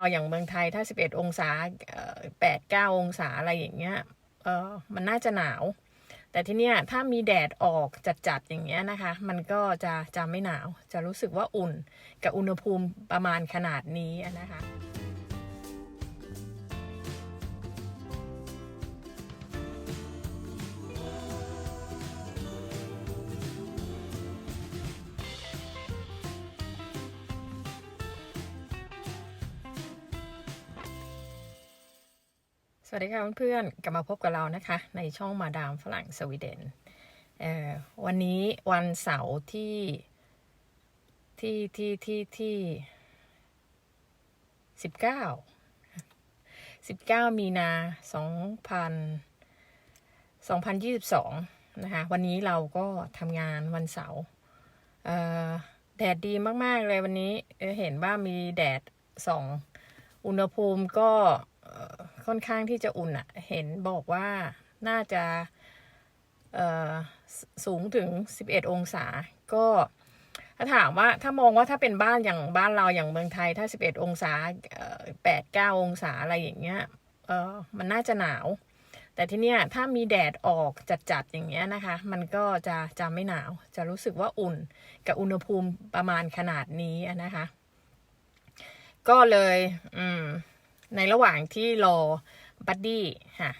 เอาอย่างเมืองไทยถ้า 11 องศา8 9องศาอะไรอย่างเงี้ยเออมันน่าจะหนาว แต่ที่เนี้ยถ้ามีแดดออกจัดๆอย่างเงี้ยนะคะ มันก็จะจะไม่หนาว จะรู้สึกว่าอุ่นกับอุณหภูมิประมาณขนาดนี้นะคะ สวัสดีค่ะเพื่อนๆ กลับมาพบกับเรานะคะ ในช่องมาดามฝรั่งสวีเดนวันนี้วันเสาร์ที่ที่ที่ที่ที่สิบเก้าสิบเก้ามีนาสองพันสองพันยี่สิบสองนะคะวันนี้เราก็ทำงานวันเสาร์แดดดีมาก ๆ เลยวันนี้เเห็นว่ามีแดดสองอุณหภูมิก็ ค่อนข้างที่จะอุ่นอะเห็นบอกว่าน่าจะสูงถึง 11 องศา ก็ถ้าถามว่าถ้ามองว่าถ้าเป็นบ้านอย่างบ้านเราอย่างเมืองไทยถ้า 11 องศา8 9 องศาอะไรอย่างเงี้ยมันน่าจะหนาว แต่ที่เนี้ยถ้ามีแดดออกจัดๆอย่างเงี้ยนะคะ มันก็จะจะไม่หนาว จะรู้สึกว่าอุ่นกับอุณหภูมิประมาณขนาดนี้นะคะ ก็เลย อืม ในระหว่างที่รอบัดดี้ค่ะ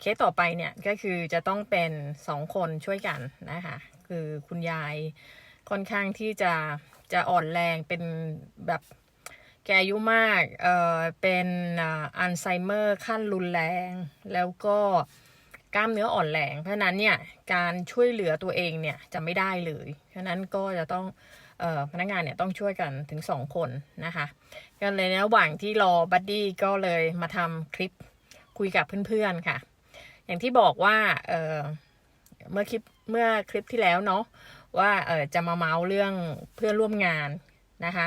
เคสต่อไปเนี่ยก็คือจะต้องเป็นสองคนช่วยกันนะคะคือคุณยายค่อนข้างที่จะจะอ่อนแรงเป็นแบบแกอายุมากเอ่อเป็นอัลไซเมอร์ขั้นรุนแรง แล้วก็กล้ามเนื้ออ่อนแรง เพราะนั้นเนี่ยการช่วยเหลือตัวเองเนี่ยจะไม่ได้เลย เพราะนั้นก็จะต้อง พนักงานเนี่ยต้องช่วยกันถึงสองคนนะคะก็เลยในระหว่างที่รอบัดดี้ก็เลยมาทำคลิปคุยกับเพื่อนๆค่ะ อย่างที่บอกว่าเเมื่อคลิปเมื่อคลิปที่แล้วเนาะว่าจะมาเมาส์เรื่องเพื่อนร่วมงานนะคะ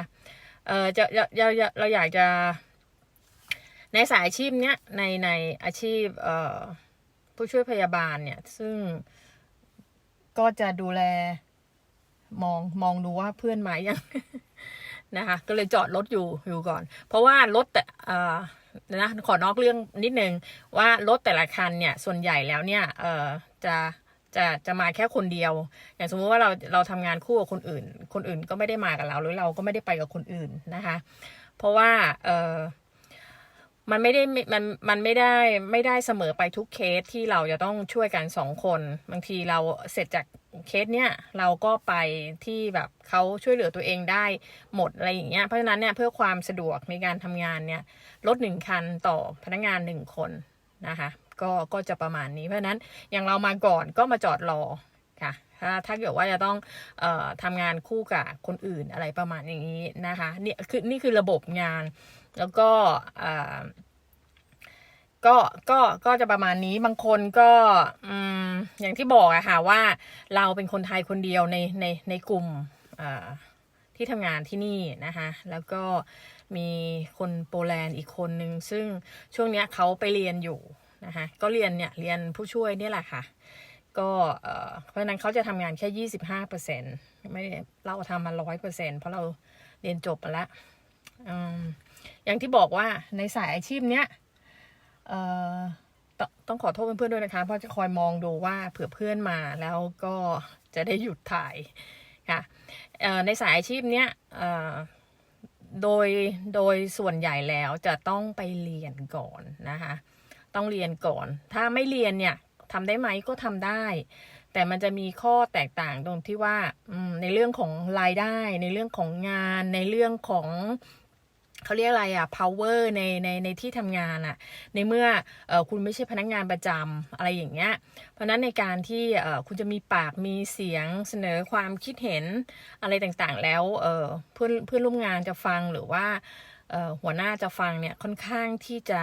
เจะจะจะจะเราอยากจะในสายอาชีพเนี้ยในในอาชีพผู้ช่วยพยาบาลเนี่ยซึ่งก็จะดูแล มองมองดูว่าเพื่อนมายังนะคะ ก็เลยจอดรถอยู่อยู่ก่อน เพราะว่ารถแต่อ่อนะขอนอกเรื่องนิดนึงว่ารถแต่ละคันเนี่ยส่วนใหญ่แล้วเนี่ยเอ่อจะจะจะมาแค่คนเดียว อย่างสมมุติว่าเราเราทำงานคู่กับคนอื่น คนอื่นก็ไม่ได้มากับเราหรือเราก็ไม่ได้ไปกับคนอื่นนะคะ เพราะว่าเออ มันไม่ได้มันมันไม่ได้ไม่ได้เสมอไปทุกเคสที่เราจะต้องช่วยกันสองคน บางทีเราเสร็จจากเคสเนี้ยเราก็ไปที่แบบเขาช่วยเหลือตัวเองได้หมดอะไรอย่างเงี้ยเพราะฉะนั้นเนี่ยเพื่อความสะดวกในการทำงานเนี่ยรถหนึ่งคันต่อพนักงานหนึ่งคนนะคะก็ก็จะประมาณนี้เพราะฉะนั้นอย่างเรามาก่อนก็มาจอดรอค่ะถ้าถ้าเกิดว่าจะต้องเอ่อทำงานคู่กับคนอื่นอะไรประมาณอย่างนี้นะคะนี่คือนี่คือระบบงาน แล้วก็อ่อก็ก็ก็จะประมาณนี้บางคนก็อืมอย่างที่บอกอะค่ะว่าเราเป็นคนไทยคนเดียวในในในกลุ่มอ่อที่ทำงานที่นี่นะคะแล้วก็มีคนโปแลนด์อีกคนนึง ซึ่งช่วงเนี้ยเขาไปเรียนอยู่นะคะก็เรียนเนี่ยเรียนผู้ช่วยเนี่ยแหละค่ะ ก็เพราะนั้นเขาจะทำงานแค่ยี่สิบห้าเปอร์เซ็นไม่เราทำมาร้อยเปอร์เซ็นเพราะเราเรียนจบมาแล้ว อย่างที่บอกว่าในสายอาชีพเนี้ยเอ่อตต้องขอโทษเพื่อนๆด้วยนะคะ เพราะจะคอยมองดูว่าเผื่อเพื่อนมาแล้วก็จะได้หยุดถ่ายค่ะเอ่อในสายอาชีพเนี้ยเอ่อโดยโดยส่วนใหญ่แล้วจะต้องไปเรียนก่อนนะคะต้องเรียนก่อน ถ้าไม่เรียนเนี่ยทำได้ไหมก็ทำได้ แต่มันจะมีข้อแตกต่างตรงที่ว่าในเรื่องของรายได้ ในเรื่องของงาน ในเรื่องของ เขาเรียกอะไรอะ power ในในในที่ทำงานอะในเมื่ออคุณไม่ใช่พนักงานประจำอะไรอย่างเงี้ย เพราะนั้นในการที่คุณจะมีปากมีเสียงเสนอความคิดเห็นอะไรต่างๆ แล้วเพื่อนเพื่อนร่วมงานจะฟังหรือว่าหัวหน้าจะฟังเนี่ยค่อนข้างที่จะ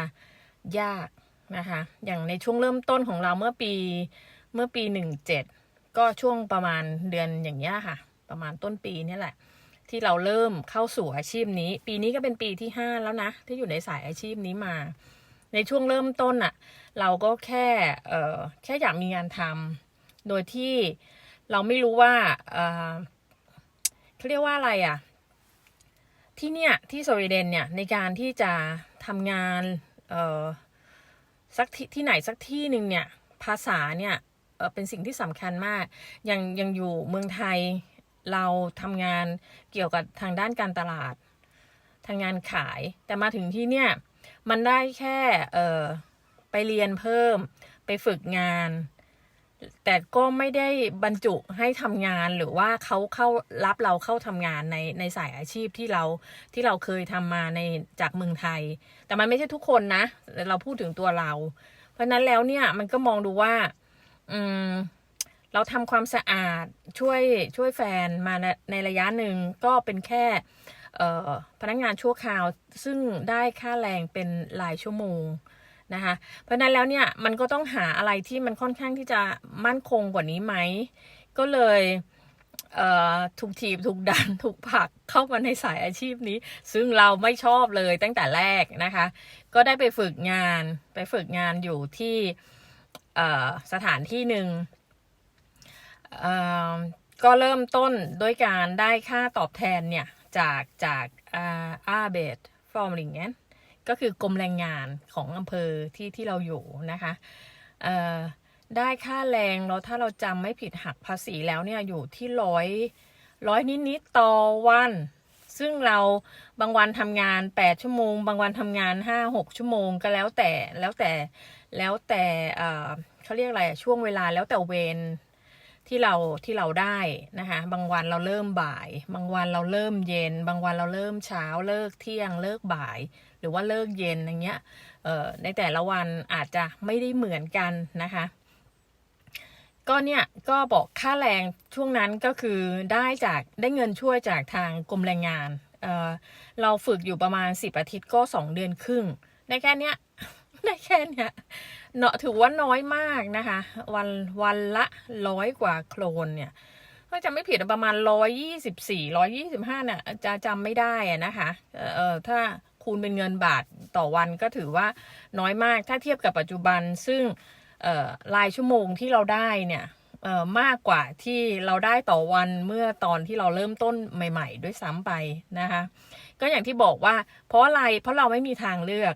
ยากนะคะ อย่างในช่วงเริ่มต้นของเราเมื่อปีเมื่อปีหนึ่งเจ็ดก็ช่วงประมาณเดือนอย่างเงี้ยค่ะ ประมาณต้นปีนี่แหละ ที่เราเริ่มเข้าสู่อาชีพนี้ ปีนี้ก็เป็นปีที่ห้าแล้วนะ ที่อยู่ในสายอาชีพนี้มา ในช่วงเริ่มต้นอะเราก็แค่เออแค่อยากมีงานทำโดยที่เราไม่รู้ว่าเออเขาเรียกว่าอะไรอะที่เนี่ยที่สวีเดนเนี่ยในการที่จะทำงานเออสักที่ที่ไหนสักที่หนึ่งเนี่ยภาษาเนี่ยเออเป็นสิ่งที่สำคัญมากยังยังอยู่เมืองไทย เราทำงานเกี่ยวกับทางด้านการตลาดทางงานขาย แต่มาถึงที่เนี่ย มันได้แค่เออไปเรียนเพิ่ม ไปฝึกงาน แต่ก็ไม่ได้บรรจุให้ทำงานหรือว่าเขาเข้ารับเราเข้าทำงานในในสายอาชีพที่เราที่เราเคยทำมาในจากเมืองไทย แต่มันไม่ใช่ทุกคนนะเราพูดถึงตัวเรา เพราะฉะนั้นแล้วเนี่ยมันก็มองดูว่า อืม เราทำความสะอาดช่วยช่วยแฟนมาในในระยะหนึ่งก็เป็นแค่พนักงานชั่วคราวซึ่งได้ค่าแรงเป็นรายชั่วโมงนะคะเพราะนั้นแล้วเนี่ยมันก็ต้องหาอะไรที่มันค่อนข้างที่จะมั่นคงกว่านี้ไหม ก็เลยเถูกถีบถูกดันถูกผลักเข้ามาในสายอาชีพนี้ ซึ่งเราไม่ชอบเลยตั้งแต่แรกนะคะ ก็ได้ไปฝึกงานไปฝึกงานอยู่ที่สถานที่หนึ่ง ก็เริ่มต้นด้วยการได้ค่าตอบแทนเนี่ยจากจากอาเบดฟอร์มลิงเกนก็คือกรมแรงงานของอำเภอที่ที่เราอยู่นะคะได้ค่าแรงแล้วถ้าเราจำไม่ผิดหักภาษีแล้วเนี่ยอยู่ที่ร้อยร้อยนิดๆต่อวัน ซึ่งเราบางวันทำงาน 8 ชั่วโมง บางวันทำงาน 5 6 ชั่วโมงก็แล้วแต่แล้วแต่แล้วแต่เขาเรียกอะไรช่วงเวลาแล้วแต่เวร ที่เราที่เราได้นะคะบางวันเราเริ่มบ่าย บางวันเราเริ่มเย็น บางวันเราเริ่มเช้าเลิกเที่ยงเลิกบ่าย หรือว่าเลิกเย็นอย่างเงี้ยเอ่อในแต่ละวันอาจจะไม่ได้เหมือนกันนะคะก็เนี่ยก็บอกค่าแรงช่วงนั้นก็คือได้จากได้เงินช่วยจากทางกรมแรงงานเอ่อเราฝึกอยู่ประมาณสิบอาทิตย์ก็สองเดือนครึ่งได้แค่เนี้ย ได้แค่เนี้ยเนาะถือว่าน้อยมากนะคะ วันวันละร้อยกว่าโครนเนี่ยถ้าจำไม่ผิดประมาณร้อยยี่สิบสี่ร้อยยี่สิบห้าเนี่ยจะจำไม่ได้อะนะคะเอ่อถ้าคูณเป็นเงินบาทต่อวันก็ถือว่าน้อยมากถ้าเทียบกับปัจจุบันซึ่งเอ่อรายชั่วโมงที่เราได้เนี่ยเอ่อมากกว่าที่เราได้ต่อวันเมื่อตอนที่เราเริ่มต้นใหม่ ๆ ด้วยซ้ำไปนะคะ ก็อย่างที่บอกว่าเพราะอะไรเพราะเราไม่มีทางเลือก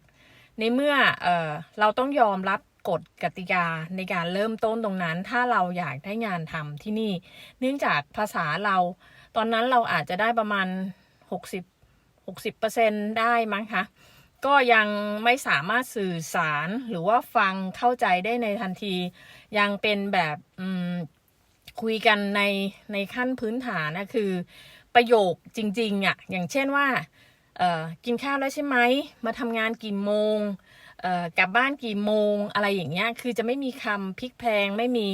ในเมื่อเออเราต้องยอมรับกฎกติกาในการเริ่มต้นตรงนั้น ถ้าเราอยากได้งานทำที่นี่ เนื่องจากภาษาเรา ตอนนั้นเราอาจจะได้ประมาณ 60 60%ได้มั้งคะก็ยังไม่สามารถสื่อสารหรือว่าฟังเข้าใจได้ในทันที ยังเป็นแบบคุยกันในในขั้นพื้นฐานนะคือ ประโยคจริงๆอะ่ะอย่างเช่นว่า กินข้าวแล้วใช่ไหมมาทำงานกี่โมงกลับบ้านกี่โมงอะไรอย่างเงี้ย คือจะไม่มีคำพลิกแพลงไม่มี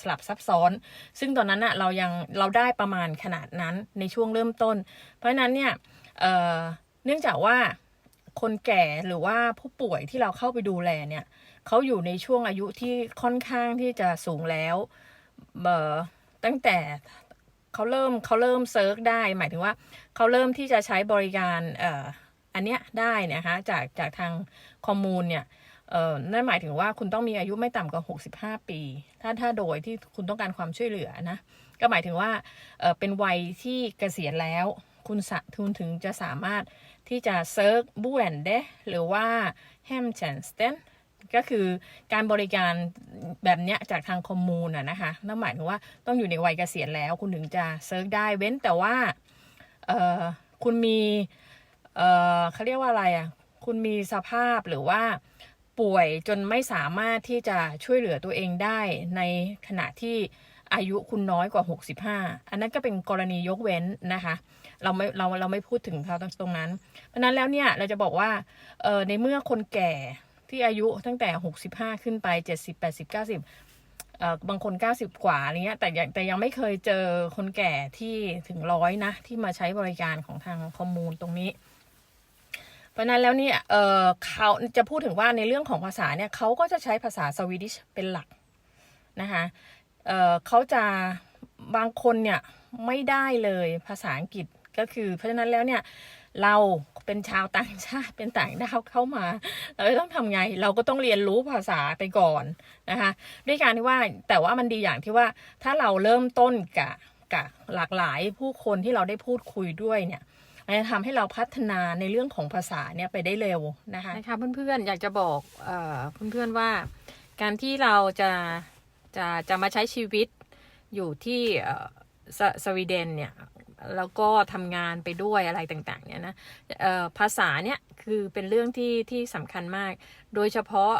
สลับซับซ้อน ซึ่งตอนนั้นอะเรายังเราได้ประมาณขนาดนั้นในช่วงเริ่มต้น เพราะฉะนั้นเนี่ยเเนื่องจากว่าคนแก่หรือว่าผู้ป่วยที่เราเข้าไปดูแลเนี่ยเขาอยู่ในช่วงอายุที่ค่อนข้างที่จะสูงแล้วเอ่อตั้งแต่ เขาเริ่มเขาเริ่มเซิร์ชได้ หมายถึงว่าเขาเริ่มที่จะใช้บริการเอ่ออันเนี้ยได้นะคะจากจากทางคอมมูนเนี่ยเอ่อนั่นหมายถึงว่าคุณต้องมีอายุไม่ต่ำกว่า 65 ปี ถ้าถ้าโดยที่คุณต้องการความช่วยเหลือนะ ก็หมายถึงว่าเอ่อเป็นวัยที่เกษียณแล้ว คุณสะคุณถึงจะสามารถที่จะเซิร์ชบูแอนเดหรือว่าแฮมเชนสเตน ก็คือการบริการแบบเนี้ยจากทางคอมมูนอะนะคะนั่นหมายถึงว่าต้องอยู่ในวัยเกษียณแล้วคุณถึงจะเซิร์ชได้เว้นแต่ว่าเออคุณมีเออเขาเรียกว่าอะไรอะคุณมีสภาพหรือว่าป่วยจนไม่สามารถที่จะช่วยเหลือตัวเองได้ในขณะที่อายุคุณน้อยกว่า 65 อันนั้นก็เป็นกรณียกเว้นนะคะ เราไม่เราเราไม่พูดถึงเขาตรงนั้น เพราะนั้นแล้วเนี่ยเราจะบอกว่าเออในเมื่อคนแก่ ที่อายุตั้งแต่65ขึ้นไป70 80 90เอ่อบางคน90กว่าอะไรเงี้ย แต่ยังแต่ยังไม่เคยเจอคนแก่ที่ถึงร้อยนะ ที่มาใช้บริการของทางคอมมูนตรงนี้ เพราะนั้นแล้วเนี่ยเออเขาจะพูดถึงว่าในเรื่องของภาษาเนี่ยเขาก็จะใช้ภาษาสวีดิชเป็นหลักนะคะเออเขาจะบางคนเนี่ยไม่ได้เลยภาษาอังกฤษก็คือ เพราะฉะนั้นแล้วเนี่ยเรา เป็นชาวต่างชาติเป็นต่างดาวเข้ามา เราจะต้องทำไง เราก็ต้องเรียนรู้ภาษาไปก่อนนะคะ ด้วยการที่ว่าแต่ว่ามันดีอย่างที่ว่าถ้าเราเริ่มต้นกับกับหลากหลายผู้คนที่เราได้พูดคุยด้วยเนี่ยมันจะทำให้เราพัฒนาในเรื่องของภาษาเนี่ยไปได้เร็วนะคะนะคะเพื่อนๆอยากจะบอกเอ่อเพื่อนๆว่า การที่เราจะจะจะมาใช้ชีวิตอยู่ที่เอ่อสสวีเดนเนี่ย แล้วก็ทำงานไปด้วยอะไรต่างๆเนี่ยนะภาษาเนี่ยคือเป็นเรื่องที่ที่สำคัญมาก โดยเฉพาะ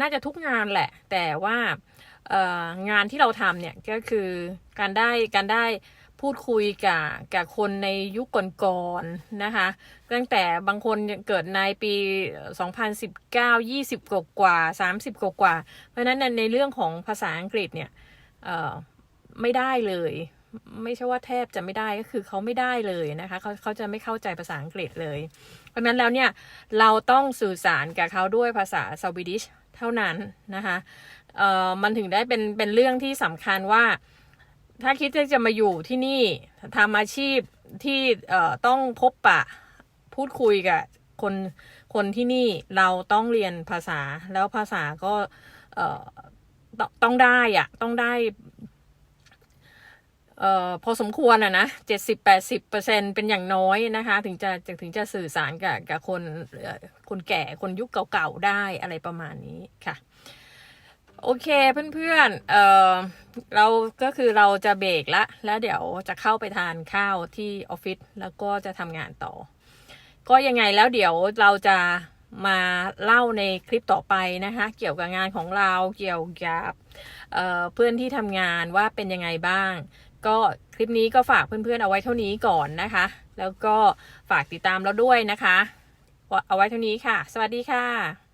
น่าจะทุกงานแหละ แต่ว่างานที่เราทำเนี่ยก็คือการได้การได้พูดคุยกับกับคนในยุคก่อนๆนะคะ ตั้งแต่บางคนเกิดในปี 2019 20 กว่ากว่า 30 กว่ากว่า เพราะนั้นในเรื่องของภาษาอังกฤษเนี่ยไม่ได้เลย ไม่ใช่ว่าแทบจะไม่ได้ก็คือเขาไม่ได้เลยนะคะเขาเขาจะไม่เข้าใจภาษาอังกฤษเลย เพราะนั้นแล้วเนี่ยเราต้องสื่อสารกับเขาด้วยภาษาสวีดิชเท่านั้นนะคะเอ่อมันถึงได้เป็นเป็นเรื่องที่สำคัญว่า ถ้าคิดจะมาอยู่ที่นี่ทำอาชีพที่เอ่อต้องพบปะพูดคุยกับคนคนที่นี่เราต้องเรียนภาษาแล้วภาษาก็เอ่อตต้องได้อะต้องได้ เอ่อพอสมควรอะนะเจ็ดสิบแปดสิบเปอร์เซ็นเป็นอย่างน้อยนะคะ ถึงจะถึงจะสื่อสารกับกับคนคนแก่คนยุคเก่าๆได้อะไรประมาณนี้ค่ะ โอเคเพื่อนๆเอ่อเราก็คือเราจะเบรกละแล้วเดี๋ยวจะเข้าไปทานข้าวที่ออฟฟิศแล้วก็จะทำงานต่อ ก็ยังไงแล้วเดี๋ยวเราจะมาเล่าในคลิปต่อไปนะคะ เกี่ยวกับงานของเราเกี่ยวกับเเพื่อนที่ทำงานว่าเป็นยังไงบ้าง ก็คลิปนี้ก็ฝากเพื่อนๆเอาไว้เท่านี้ก่อนนะคะ แล้วก็ฝากติดตามเราด้วยนะคะ เอาไว้เท่านี้ค่ะ สวัสดีค่ะ